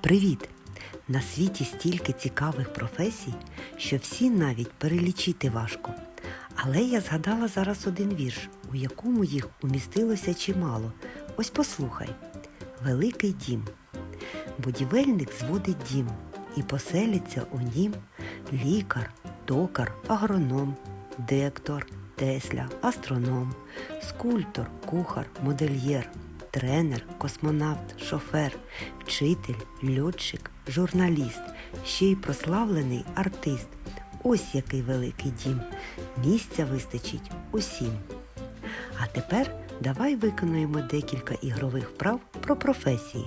Привіт! На світі стільки цікавих професій, що всі навіть перелічити важко. Але я згадала зараз один вірш, у якому їх умістилося чимало. Ось послухай. Великий дім. Будівельник зводить дім, і поселиться у нім лікар, токар, агроном, дектор, тесля, астроном, скульптор, кухар, модельєр, тренер, космонавт, шофер, вчитель, льотчик, журналіст, ще й прославлений артист. Ось який великий дім. Місця вистачить усім. А тепер давай виконуємо декілька ігрових вправ про професії.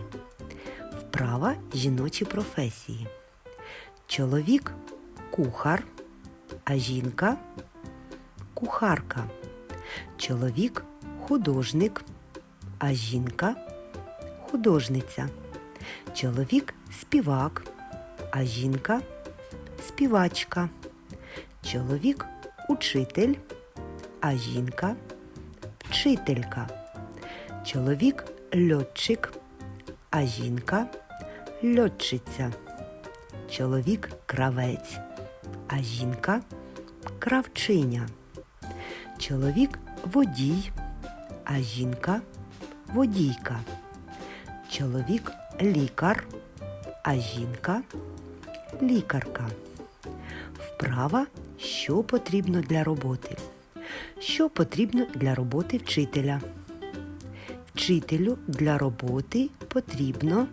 Вправа жіночі професії. Чоловік кухар, а жінка кухарка. Чоловік художник, а жінка художниця. Чоловік співак, а жінка співачка. Чоловік учитель, а жінка вчителька. Чоловік льотчик, а жінка льотчиця. Чоловік кравець, а жінка кравчиня. Чоловік водій, а жінка водійка. Чоловік лікар, а жінка лікарка. Вправа, що потрібно для роботи. Що потрібно для роботи вчителя? Вчителю для роботи потрібно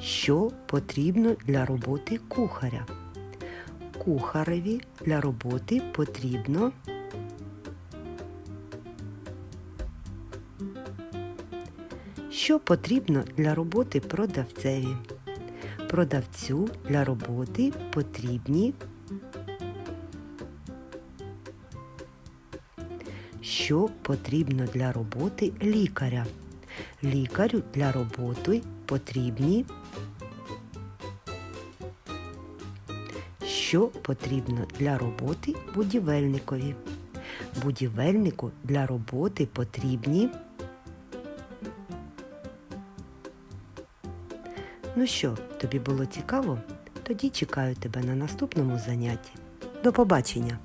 Що потрібно для роботи кухаря? Кухареві для роботи потрібно Що потрібно для роботи продавцеві? Продавцю для роботи потрібні Що потрібно для роботи лікаря? Лікарю для роботи потрібні Що потрібно для роботи будівельникові? Будівельнику для роботи потрібні Ну що, тобі було цікаво? Тоді чекаю тебе на наступному занятті. До побачення!